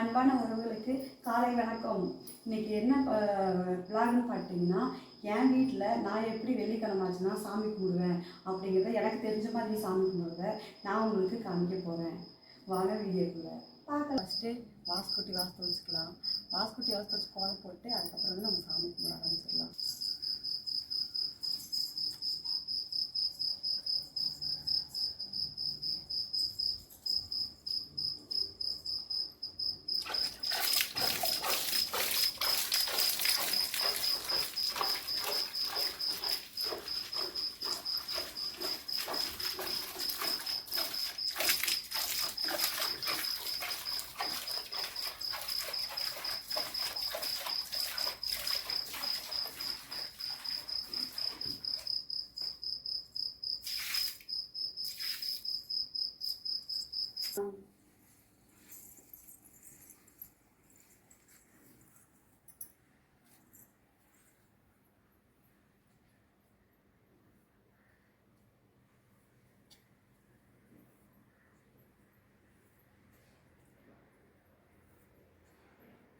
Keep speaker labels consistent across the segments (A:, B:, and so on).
A: அன்பான உறவுகளுக்கு காலை வணக்கம். இன்னைக்கு என்ன பிளாக்னு பார்த்தீங்கன்னா என் வீட்டில் நான் எப்படி வெள்ளிக்கிழமை ஆச்சுன்னா சாமி கும்பிடுவேன் அப்படிங்கிறத எனக்கு தெரிஞ்ச மாதிரி சாமி கும்பிடுறத நான் உங்களுக்கு காமிக்க போகிறேன் வாங்க வீடியோக்குள்ள. பார்க்கலாம். ஃபஸ்ட்டு வாஸ்குட்டி வாஸ்து வச்சுக்கலாம். வாஸ்குட்டி வாஸ்து வச்சு கோலம் போட்டு அதுக்கப்புறம் வந்து நம்ம சாமி கும்பிட ஆரம்பிச்சிடலாம்.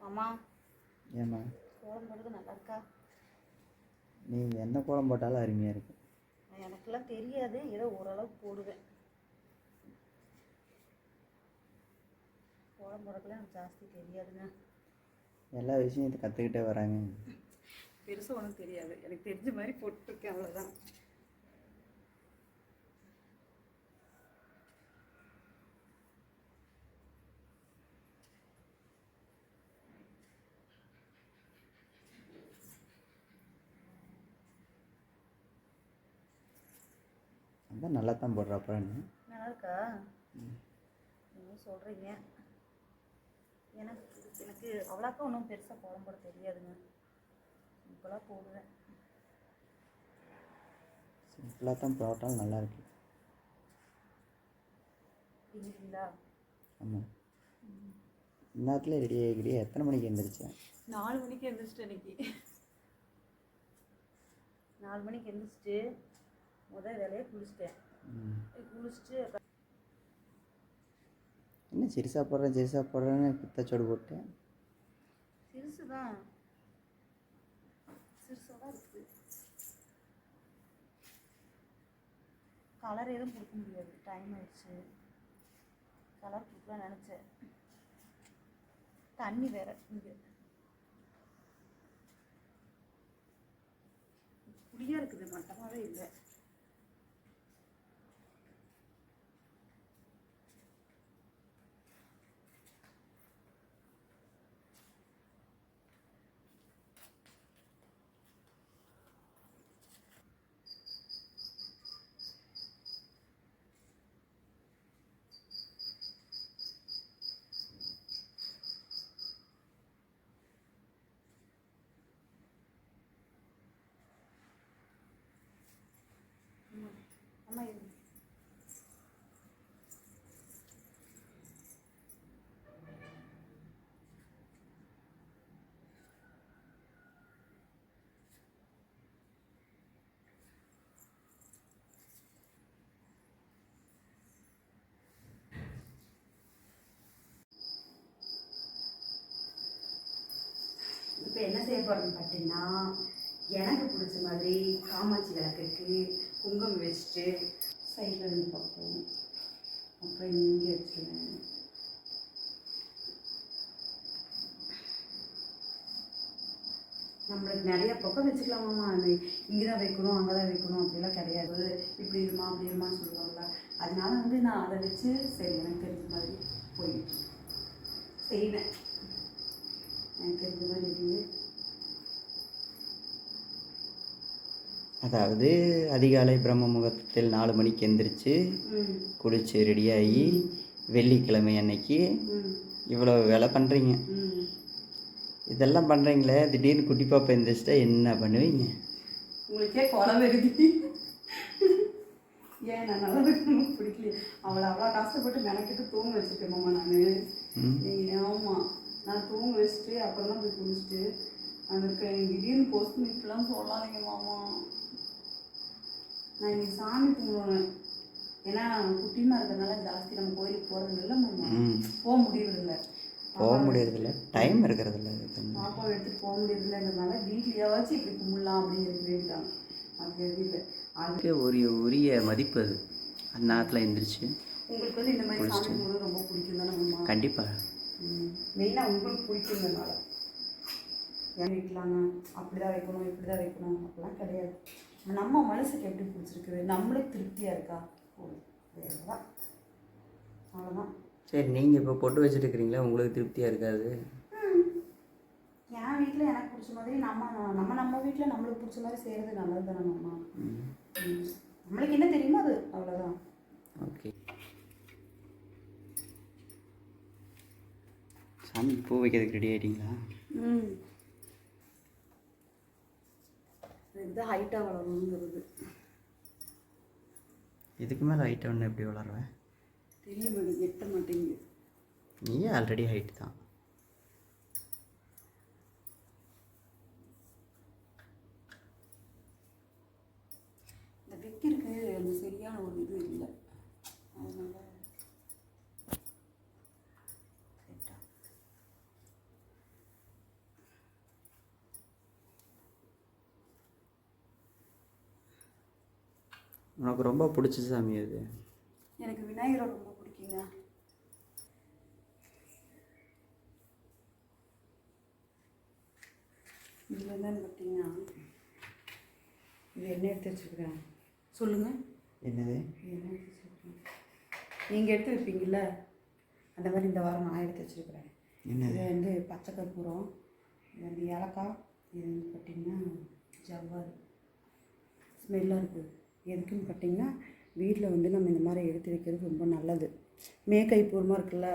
A: அம்மா
B: ஏம்மா?
A: கோலம் போடுறது நல்லா இருக்கா
B: நீ என்ன கோலம் போட்டாலும் அருமையாக இருக்கும்
A: எனக்கெல்லாம் தெரியாது. ஏதோ ஓரளவு போடுவேன். கோலம் போடக்கெல்லாம் எனக்கு ஜாஸ்தி தெரியாதுங்க.
B: எல்லா விஷயத்தையும் கற்றுக்கிட்டே வராங்க.
A: பெருசாக ஒன்றும் தெரியாது. எனக்கு தெரிஞ்ச மாதிரி போட்டிருக்கேன் அவ்வளோதான்
B: அதான் நல்லா தான் போடுற அப்புறம்
A: நல்லா இருக்கா நீங்கள் சொல்கிறீங்க எனக்கு எனக்கு அவ்வளோக்கா ஒன்றும் பெருசாக கோலம் போட தெரியாதுங்க. இப்போலாம் போடுவேன்.
B: சிம்பிளாக தான் போட்டாலும் நல்லா இருக்கு
A: இல்லைங்களா
B: ஆமாம் இந்நேரத்தில் ரெடி ஆகிக்கிறியா எத்தனை மணிக்கு எழுந்திரிச்சேன்
A: நாலு மணிக்கு எழுந்திரிச்சிட்டு இன்னைக்கு. நாலு மணிக்கு எழுந்திரிச்சிட்டு முதல் வேலையை குளிச்சிட்டேன். குளிச்சுட்டு
B: என்ன சிறுசா போடுறேன் சிறுசா போடுறேன்னு பித்தச்சோடு போட்டேன்.
A: சிறுசு தான் சிறுசாக தான் இருக்குது கலர் எதுவும் கொடுக்க முடியாது. டைம் ஆயிடுச்சு. கலர் கொடுக்கலாம் நினச்சேன். தண்ணி வேற இங்கே. புளியாக இருக்குது மட்டமாகவே இல்லை அம்மா இரு. இப்போ என்ன செய்ய போகிறோம்னு பார்த்தீங்கன்னா எனக்கு பிடிச்ச மாதிரி காமாட்சி விளக்குக்கு குங்குமம் வச்சுட்டு சைடில் ரெண்டு பார்ப்போம் அப்புறம் இங்கே வச்சுருவேன். நம்மளுக்கு நிறைய பக்கம் வச்சுக்கலாமாம்மா அது இங்கே தான் வைக்கணும் அங்கே தான் வைக்கணும் அப்படிலாம் கிடையாது. இப்படி இருமா அப்படி இருமான்னு சொல்லுவாங்கள அதனால வந்து நான் அதை வச்சு சரி எனக்கு தெரிஞ்ச மாதிரி போயிட்டு செய்வேன் எனக்கு தெரிஞ்ச மாதிரி இருக்கு
B: அதாவது அதிகாலை பிரம்ம முகூர்த்தத்தில் நாலு மணிக்கு எந்திரிச்சு குளிச்சு ரெடியாகி வெள்ளிக்கிழமை அன்னைக்கு இவ்வளோ வேலை பண்ணுறீங்க இதெல்லாம் பண்ணுறீங்களே திடீர்னு குட்டி பாப்பா எந்திரிச்சிட்டா என்ன பண்ணுவீங்க?
A: உங்களுக்கே குழம்பு வருது ஏன் நான் நல்லா பிடிக்கல அவளை அவ்வளோ கஷ்டப்பட்டு மெனக்கிட்டு தூங்க வச்சுருக்கேன் மாமா நான். ஆமாம் நான் தூங்க வச்சுட்டு அப்புறம் தான் போய் குளிச்சுட்டு அந்த இருக்க திடீர்னு போஸ்ட் இப்படிலாம் சொல்லாதீங்க மாமா. நான் இன்னைக்கு சாமி கும்பிடுவேன் ஏன்னா குட்டிமா இருக்கிறதுனால ஜாஸ்தி நம்ம கோயிலுக்கு போகிறது இல்லை மாமா.
B: ம்.
A: போக முடியறதில்ல.
B: போக முடியறதில்ல. டைம் இருக்கிறதில்ல. அதுக்கு
A: பாப்பாவை எடுத்துகிட்டு போக முடியறதில்லைங்கிறதுனால வீட்லையாச்சும் இப்படி கும்பிடலாம் அப்படிங்கிறது வேண்டிதான். அது இல்லை அது
B: அதுக்கு ஒரு உரிய மதிப்பு அது. அந்த நேரத்தில் எந்திரிச்சு
A: உங்களுக்கு வந்து இந்த மாதிரி சாமி கும்பிடுறது ரொம்ப பிடிக்கும் தானே
B: கண்டிப்பாக
A: மெயினாக உங்களுக்கு பிடிக்குங்கிறனால ஏன் வைக்கலாங்க அப்படி தான் வைக்கணும் இப்படி தான் வைக்கணும் அப்படிலாம் கிடையாது. நம்ம மனசுக்கு எப்படி பிடிச்சிருக்குது? நம்மளுக்கு திருப்தியாக இருக்கா? அவ்வளோதான் அவ்வளோதான்
B: சரி நீங்கள் இப்போ பொட்டு வச்சுட்டு இருக்கிறீங்களா உங்களுக்கு திருப்தியாக இருக்காது?
A: என் வீட்டில் எனக்கு பிடிச்ச மாதிரி நம்ம நம்ம நம்ம வீட்டில் நம்மளுக்கு பிடிச்ச மாதிரி செய்கிறது நல்லது தானே அம்மா
B: ம்.
A: ம். நம்மளுக்கு என்ன தெரியுமோ அது அவ்வளோதான்
B: ஓகே. சாமி பூ வைக்கிறதுக்கு ரெடி ஆகிட்டீங்களா
A: ம். இது ஹைட்டாக வளரணுங்கிறது
B: இதுக்கு மேலே ஹைட்டை ஒன்று எப்படி வளருவேன்
A: தெரிய மாட்டேங்குது எட்ட மாட்டேங்குது.
B: நீயே ஆல்ரெடி ஹைட் தான்.
A: இந்த வைக்கிறதுக்கு அந்த சரியான ஒரு இது இல்லை.
B: உனக்கு ரொம்ப பிடிச்ச சாமி அது
A: எனக்கு விநாயகரை ரொம்ப பிடிக்குங்க. இதில் என்னன்னு பார்த்தீங்கன்னா இது என்ன எடுத்து வச்சுருக்கிறேன் சொல்லுங்கள்
B: என்னது?
A: நீங்கள் எடுத்து வைப்பீங்கள்ல அந்த மாதிரி இந்த வாரம் நான் எடுத்து வச்சுருக்கிறேன்.
B: என்னது?
A: இது வந்து பச்சை கற்பூரம் இது வந்து ஏலக்காய் இது வந்து பார்த்திங்கன்னா ஜவ்வாது. ஸ்மெல்லாக இருக்குது எதுக்குன்னு பார்த்தீங்கன்னா வீட்டில் வந்து நம்ம இந்த மாதிரி எடுத்து வைக்கிறது ரொம்ப நல்லது. மேற்கை பூர்வமாக இருக்குல்ல?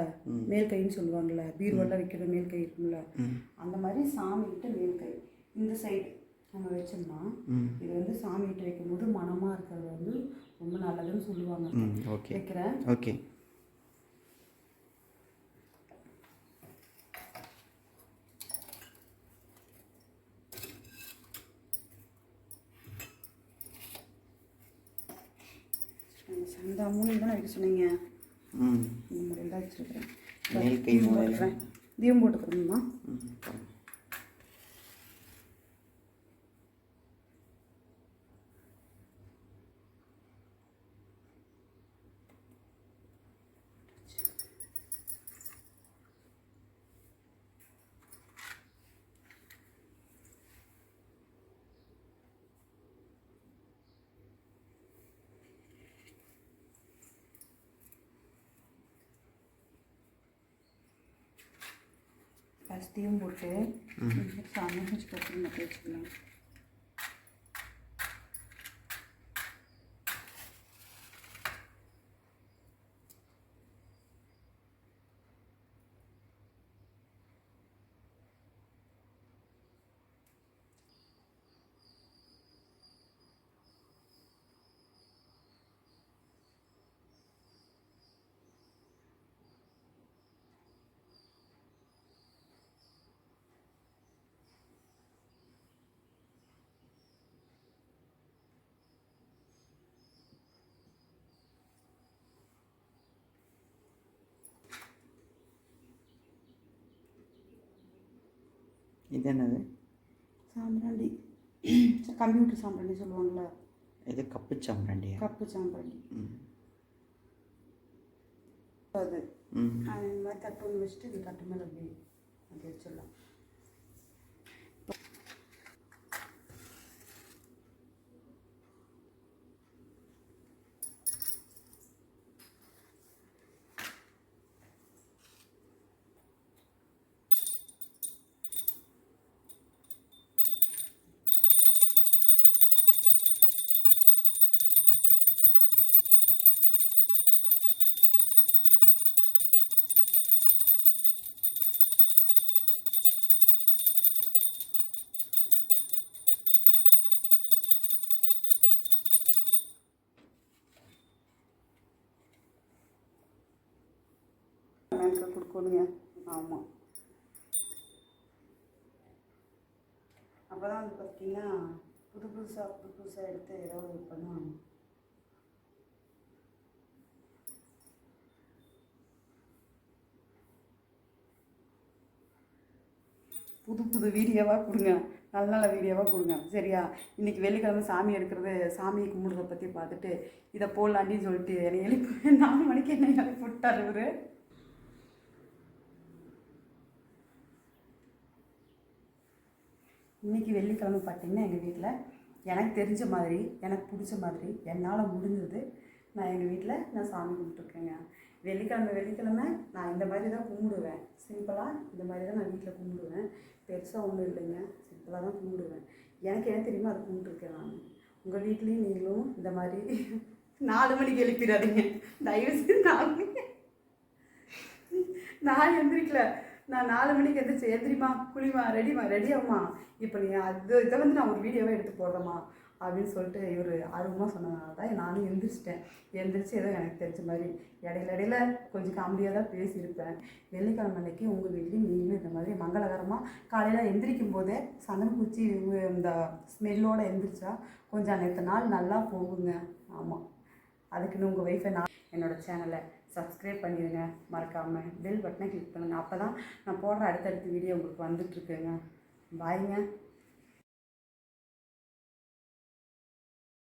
A: மேல் கைன்னு சொல்லுவாங்கள்ல பீர்வெல்லாம் வைக்கிற மேல் கை இருக்குல்ல அந்த மாதிரி சாமிகிட்ட மேல் கை. இந்த சைடு நம்ம வச்சோம்னா இது வந்து சாமிகிட்ட வைக்கும்போது மனமாக இருக்கிறது வந்து ரொம்ப நல்லதுன்னு சொல்லுவாங்க. வைக்கிறேன்.
B: ஓகே
A: அந்த மூணு தானே வைக்க சொன்னீங்க?
B: ம்.
A: இந்த முறையில் தான் வச்சுருக்கிறேன். தீபம் போட்டுக்கிறோம்மா
B: ம் போடுங்க.
A: ஃபஸ்ட் தீபம் போட்டு சாமி கொஞ்சம் கட்டி
B: இது என்னது
A: சாம்பிராண்டி கம்ப்யூட்டர் சாம்பிராண்டி சொல்லுவாங்கள்ல
B: இது கப்பு சாம்பிராண்டியா
A: கப்பு சாம்பிராண்டி அது. இந்த மாதிரி தட்டு ஒன்று வச்சுட்டு இந்த தட்டு மேலே அப்படி அப்படி வச்சிடலாம். கொடுங்க. ஆமாம் அப்போ தான் வந்து பார்த்தீங்கன்னா புது புதுசாக புது புதுசாக எடுத்து ஏதாவது பண்ணுவாங்க. புது புது வீடியோவாக கொடுங்க. நல்ல நல்ல வீடியோவாக கொடுங்க. சரியா? இன்றைக்கி வெள்ளிக்கிழமை சாமி எடுக்கிறது சாமி கும்பிடுறத பற்றி பார்த்துட்டு இதை போடலாண்டின்னு சொல்லிட்டு என்னை எழுப்பி நாலு மணிக்கு என்ன எழுப்பி விட்டார் இவர். இன்றைக்கி வெள்ளிக்கிழமை பார்த்தீங்கன்னா எங்கள் வீட்டில் எனக்கு தெரிஞ்ச மாதிரி எனக்கு பிடிச்ச மாதிரி என்னால் முடிஞ்சது நான் எங்கள் வீட்டில் நான் சாமி கும்பிட்டுருக்கேங்க. வெள்ளிக்கிழமை வெள்ளிக்கிழமை நான் இந்த மாதிரி தான் கும்பிடுவேன். சிம்பிளாக இந்த மாதிரி தான் நான் வீட்டில் கும்பிடுவேன். பெருசாக ஒன்றும் இல்லைங்க. சிம்பிளாக தான் கும்பிடுவேன். எனக்கு என்ன தெரியுமோ அதை கும்பிட்டுருக்கேன் நான்? உங்கள் வீட்லேயும் நீங்களும் இந்த மாதிரி நாலு மணிக்கு எழுப்பிடாதீங்க தயவு செய்து நாலு நான் எந்திரிக்கல. நான் நாலு மணிக்கு எந்திரிச்சு எந்திரிமா குளிமா ரெடிமா ரெடி இப்போ நீ அது இதை வந்து நான் ஒரு வீடியோவே எடுத்து போடுறேம்மா. அப்படின்னு சொல்லிட்டு இவர் ஆர்வமாக சொன்னதுனால தான் நானும் எந்திரிச்சிட்டேன். எந்திரிச்சு ஏதோ எனக்கு தெரிஞ்ச மாதிரி இடையில இடையில கொஞ்சம் காமெடியாக தான் பேசியிருப்பேன். வெள்ளிக்கிழமை அன்னைக்கு உங்கள் வீட்லேயும் நீங்களும் இந்த மாதிரி மங்களகரமாக காலையில் எந்திரிக்கும் போதே சந்தனப்பூச்சி இந்த ஸ்மெல்லோடு எந்திரிச்சா கொஞ்சம் நேற்று நாள் நல்லா போகுங்க. ஆமாம் அதுக்குன்னு உங்கள் ஒய்ஃபை நான் என்னோடய சேனலை சப்ஸ்கிரைப் பண்ணிடுங்க. மறக்காமல் பெல் பட்டனை கிளிக் பண்ணுங்கள் அப்போ தான் நான் போடுற அடுத்தடுத்த வீடியோ உங்களுக்கு வந்துட்டுருக்குங்க பாய்ங்க